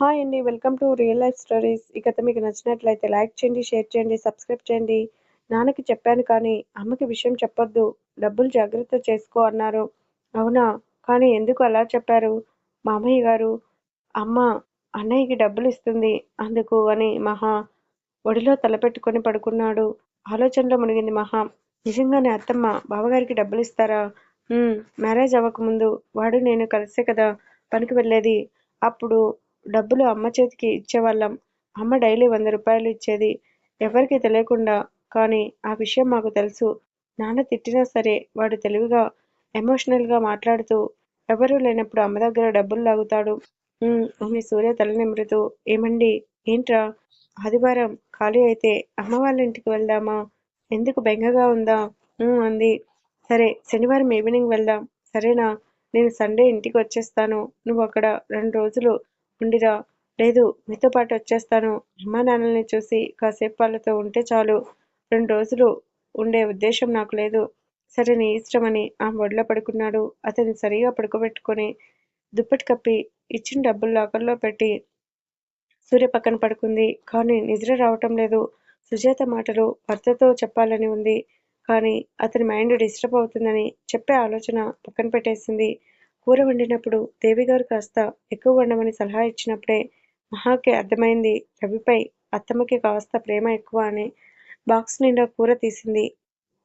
Hi అండి. Welcome to real life stories. ఈ కథ మీకు నచ్చినట్లయితే లైక్ చేయండి, షేర్ చేయండి, సబ్స్క్రైబ్ చేయండి. నాన్నకి చెప్పాను కానీ అమ్మకి విషయం చెప్పొద్దు. డబ్బులు జాగ్రత్త చేసుకో అన్నారు. అవునా? కానీ ఎందుకు అలా చెప్పారు? మామయ్య గారు అమ్మ అన్నయ్యకి డబ్బులు ఇస్తుంది అందుకు అని మహా ఒడిలో తలపెట్టుకొని పడుకున్నాడు. ఆలోచనలో మునిగింది మహా. నిజంగానే అత్తమ్మ బావగారికి డబ్బులు ఇస్తారా? మ్యారేజ్ అవ్వకముందు వాడు నేను కలిసే కదా పనికి వెళ్ళేది. అప్పుడు డబ్బులు అమ్మ చేతికి ఇచ్చేవాళ్ళం. అమ్మ డైలీ వంద రూపాయలు ఇచ్చేది. ఎవరికీ తెలియకుండా. కానీ ఆ విషయం మాకు తెలుసు. నాన్న తిట్టినా సరే వాడు తెలివిగా, ఎమోషనల్గా మాట్లాడుతూ ఎవరూ లేనప్పుడు అమ్మ దగ్గర డబ్బులు లాగుతాడు. మీ అని సూర్య తల ఏమండి ఏంట్రా? ఆదివారం ఖాళీ అయితే అమ్మ వాళ్ళ ఇంటికి వెళ్దామా? ఎందుకు బెంగగా ఉందా? అంది. సరే శనివారం ఈవినింగ్ వెళ్దాం. సరేనా? నేను సండే ఇంటికి వచ్చేస్తాను. నువ్వు అక్కడ రెండు రోజులు ఉండిరా. లేదు మీతో పాటు వచ్చేస్తాను. అమ్మా నాన్నల్ని చూసి కాసేపు వాళ్ళతో ఉంటే చాలు. రెండు రోజులు ఉండే ఉద్దేశం నాకు లేదు. సరే నీ ఇష్టమని ఆమె ఒడిలో పడుకున్నాడు. అతన్ని సరిగా పడుకోబెట్టుకొని దుప్పటి కప్పి ఇచ్చిన డబ్బులు లాకర్లో పెట్టి సూర్య పక్కన పడుకుంది. కానీ నిద్ర రావటం లేదు. సుజాత మాటలు భర్తతో చెప్పాలని ఉంది. కానీ అతని మైండ్ డిస్టర్బ్ అవుతుందని చెప్పే ఆలోచన పక్కన పెట్టేసింది. కూర వండినప్పుడు దేవిగారు కాస్త ఎక్కువ వండమని సలహా ఇచ్చినప్పుడే మహాకి అర్థమైంది రవిపై అత్తమ్మకి కాస్త ప్రేమ ఎక్కువ అని. బాక్స్ నిండా కూర తీసింది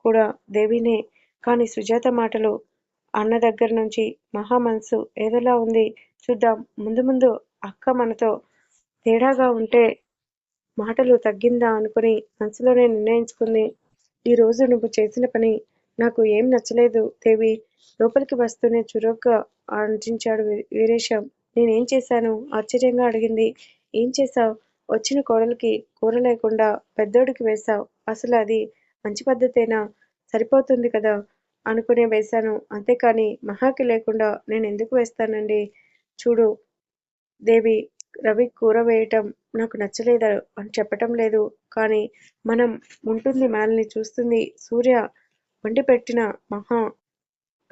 కూడా దేవినే. కానీ సుజాత మాటలు అన్న దగ్గర నుంచి మహా మనసు ఏదోలా ఉంది. చూద్దాం ముందు ముందు అక్క మనతో తేడాగా ఉంటే మాటలు తగ్గిందా అనుకుని మనసులోనే నిర్ణయించుకుంది. ఈ రోజు నువ్వు చేసిన పని నాకు ఏం నచ్చలేదు దేవి. లోపలికి వస్తూనే చురుగ్గా ఆలోచించాడు వీరేశం. నేనేం చేశాను? ఆశ్చర్యంగా అడిగింది. ఏం చేశావ్? వచ్చిన కోడలికి కూర లేకుండా పెద్దోడికి వేశావు అసలు అది మంచి పద్ధతేనా? సరిపోతుంది కదా అనుకునే వేశాను. అంతేకాని మహాకి లేకుండా నేను ఎందుకు వేస్తానండి చూడు దేవి రవి కూర వేయటం నాకు నచ్చలేదు అని చెప్పటం లేదు. కానీ మనం ఉంటుంది మనల్ని చూస్తుంది. సూర్య వండిపెట్టిన మహా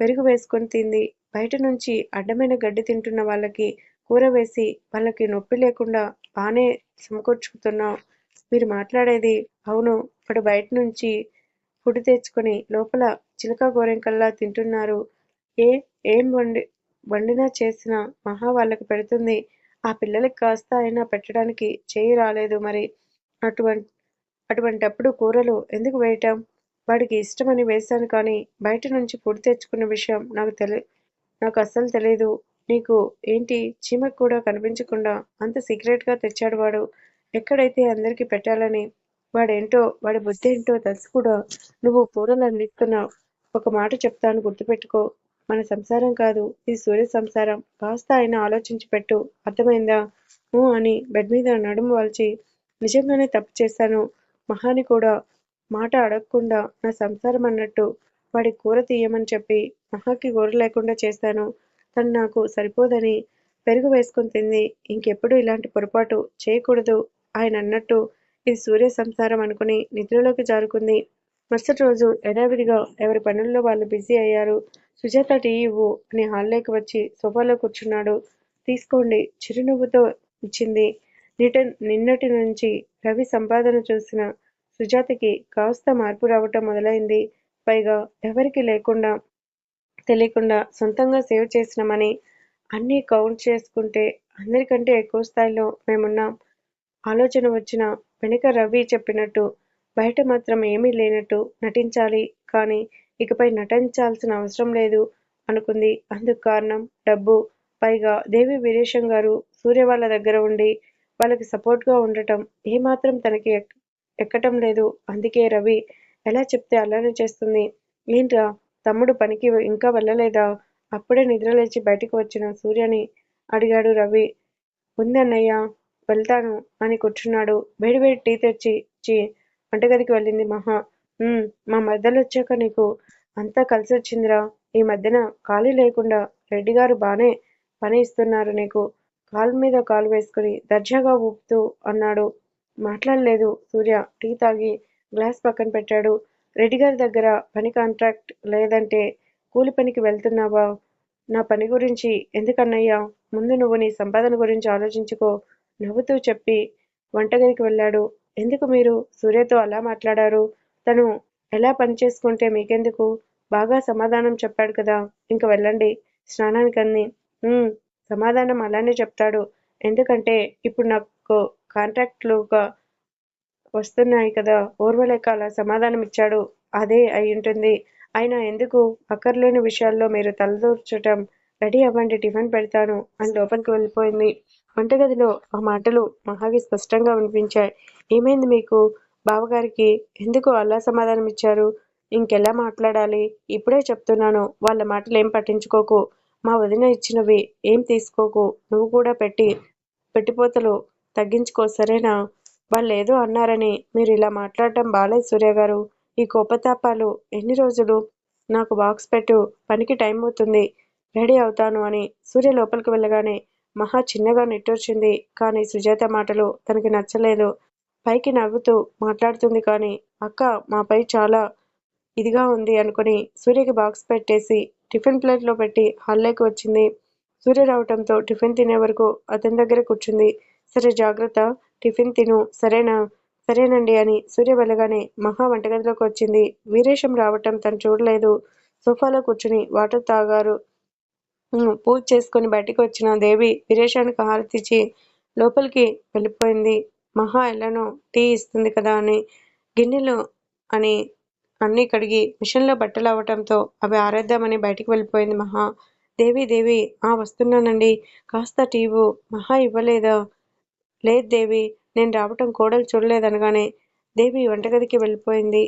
పెరుగు వేసుకొని తింది. బయట నుంచి అడ్డమైన గడ్డి తింటున్న వాళ్ళకి కూర వేసి వాళ్ళకి నొప్పి లేకుండా బాగానే సమకూర్చుతున్నావ్. మీరు మాట్లాడేది అవును ఇప్పుడు బయట నుంచి ఫుడ్ తెచ్చుకొని లోపల చిలక గోరెంకల్లా తింటున్నారు. ఏ ఏం వండి వండినా చేసినా మహా వాళ్ళకి పెడుతుంది. ఆ పిల్లలకి కాస్త అయినా పెట్టడానికి చేయి రాలేదు మరి. అటువంటి అటువంటప్పుడు కూరలు ఎందుకు వేయటం? వాడికి ఇష్టమని వేశాను కానీ బయట నుంచి ఫుడ్ తెచ్చుకున్న విషయం నాకు తెలి నాకు అస్సలు తెలియదు నీకు ఏంటి చీమకు కూడా కనిపించకుండా అంత సీక్రెట్గా తెచ్చాడు వాడు. ఎక్కడైతే అందరికీ పెట్టాలని వాడేంటో వాడి బుద్ధి ఏంటో తెలిసి కూడా నువ్వు కూరలు అందిస్తున్నావు ఒక మాట చెప్తాను గుర్తుపెట్టుకో. మన సంసారం కాదు ఇది సూర్య సంసారం. కాస్త అయినా ఆలోచించి పెట్టు. అర్థమైందా? ఓ అని బెడ్ మీద నడుము వాల్చి నిజంగానే తప్పు చేశాను. మహాని కూడా మాట అడగకుండా నా సంసారం అన్నట్టు వాడి కూర తీయమని చెప్పి మహాకి కూర లేకుండా చేశాను. తను నాకు సరిపోదని పెరుగు వేసుకొని తింది. ఇంకెప్పుడు ఇలాంటి పొరపాటు చేయకూడదు ఆయన అన్నట్టు ఇది సూర్య సంసారం అనుకుని నిద్రలోకి జారుకుంది. మరుసటి రోజు యథావిధిగా ఎవరి పనుల్లో వాళ్ళు బిజీ అయ్యారు. సుజాత టీ ఇవ్వు అని హాల్లోకి వచ్చి సోఫాలో కూర్చున్నాడు. తీసుకోండి చిరునవ్వుతో ఇచ్చింది. నిట నిన్నటి నుంచి రవి సంపాదన చూసిన సుజాతకి కాస్త మార్పు రావటం మొదలైంది. పైగా ఎవరికీ లేకుండా తెలియకుండా సొంతంగా సేవ్ చేసిన మనీ అన్నీ కౌంట్ చేసుకుంటే అందరికంటే ఎక్కువ స్థాయిలో మేమున్నాం. ఆలోచన వచ్చిన వెనక రవి చెప్పినట్టు బయట మాత్రం ఏమీ లేనట్టు నటించాలి కానీ ఇకపై నటించాల్సిన అవసరం లేదు అనుకుంది. అందుకు కారణం డబ్బు. పైగా దేవి వీరేశం గారు సూర్య వాళ్ళ దగ్గర ఉండి వాళ్ళకి సపోర్ట్గా ఉండటం ఏమాత్రం తనకి ఎక్కటం లేదు. అందుకే రవి ఎలా చెప్తే అలానే చేస్తుంది. ఏంట్రా తమ్ముడు పనికి ఇంకా వెళ్ళలేదా? అప్పుడే నిద్రలేచి బయటకు వచ్చిన సూర్యని అడిగాడు రవి. ఉందన్నయ్య వెళ్తాను అని కూర్చున్నాడు. వేడివేడి టీ తెచ్చి ఇచ్చి వంటగదికి వెళ్ళింది మహా. మా మధ్యలో వచ్చాక నీకు అంతా కలిసి వచ్చిందిరా ఈ మధ్యన ఖాళీ లేకుండా రెడ్డి గారు బాగానే పని ఇస్తున్నారు నీకు. కాలు మీద కాలు వేసుకుని దర్జాగా ఊపుతూ అన్నాడు. మాట్లాడలేదు. సూర్య టీ తాగి గ్లాస్ పక్కన పెట్టాడు. రెడ్డిగారి దగ్గర పని కాంట్రాక్ట్ లేదంటే కూలి పనికి వెళ్తున్నావా? నా పని గురించి ఎందుకన్నయ్యా? ముందు నువ్వు నీ సంపాదన గురించి ఆలోచించుకో నవ్వుతూ చెప్పి వంటగదికి వెళ్ళాడు. ఎందుకు మీరు సూర్యతో అలా మాట్లాడారు? తను ఎలా పని చేసుకుంటే మీకెందుకు? బాగా సమాధానం చెప్పాడు కదా. ఇంక వెళ్ళండి. స్నానానికి అంది. సమాధానం అలానే చెప్తాడు. ఎందుకంటే ఇప్పుడు నాకు కాంట్రాక్ట్లుగా వస్తున్నాయి కదా. ఓర్వలేక అలా సమాధానం ఇచ్చాడు అదే అయి ఉంటుంది అయినా ఎందుకు? అక్కర్లేని విషయాల్లో మీరు తలదూర్చటం రెడీ అవ్వండి టిఫిన్ పెడతాను అని లోపలికి వెళ్ళిపోయింది. వంటగదిలో ఆ మాటలు మహాకి స్పష్టంగా వినిపించాయి. ఏమైంది మీకు? బావగారికి ఎందుకు అలా సమాధానం ఇచ్చారు ఇంకెలా మాట్లాడాలి? ఇప్పుడే చెప్తున్నాను. వాళ్ళ మాటలు ఏం పట్టించుకోకు. మా వదిన ఇచ్చినవి ఏం తీసుకోకు? నువ్వు కూడా పెట్టి పెట్టిపోతలు తగ్గించుకో సరేనా? వాళ్ళు ఏదో అన్నారని మీరు ఇలా మాట్లాడటం బాలేదు సూర్య గారు. ఈ కోపతాపాలు ఎన్ని రోజులు? నాకు బాక్స్ పెట్టు పనికి టైం అవుతుంది రెడీ అవుతాను అని సూర్య లోపలికి వెళ్ళగానే మహా చిన్నగా నిట్టూర్చింది. కానీ సుజాత మాటలు తనకి నచ్చలేదు. పైకి నవ్వుతూ మాట్లాడుతుంది కానీ అక్క మాపై చాలా ఇదిగా ఉంది అనుకుని సూర్యకి బాక్స్ పెట్టేసి టిఫిన్ ప్లేట్లో పెట్టి హాల్లోకి వచ్చింది. సూర్య రావటంతో టిఫిన్ తినే వరకు అతని దగ్గర కూర్చుంది. సరే జాగ్రత్త. టిఫిన్ తిను. సరేనా? సరేనండి అని సూర్య వెళ్ళగానే మహా వంటగదిలోకి వచ్చింది. వీరేశం రావటం తను చూడలేదు. సోఫాలో కూర్చుని వాటర్ తాగారు. పూజ చేసుకుని బయటికి వచ్చిన దేవి వీరేశానికి హారతిచ్చి లోపలికి వెళ్ళిపోయింది. మహా ఎలానో టీ ఇస్తుంది కదా అని గిన్నెలు అని అన్నీ కడిగి మిషన్లో బట్టలు అవ్వటంతో అవి ఆరేద్దామని బయటికి వెళ్ళిపోయింది మహా. దేవి దేవి ఆ వస్తున్నానండి. కాస్త టీవు మహా ఇవ్వలేదా? లేదు దేవి నేను రావటం కోడలు చూడలేదనగానే దేవి వంటగదికి వెళ్ళిపోయింది.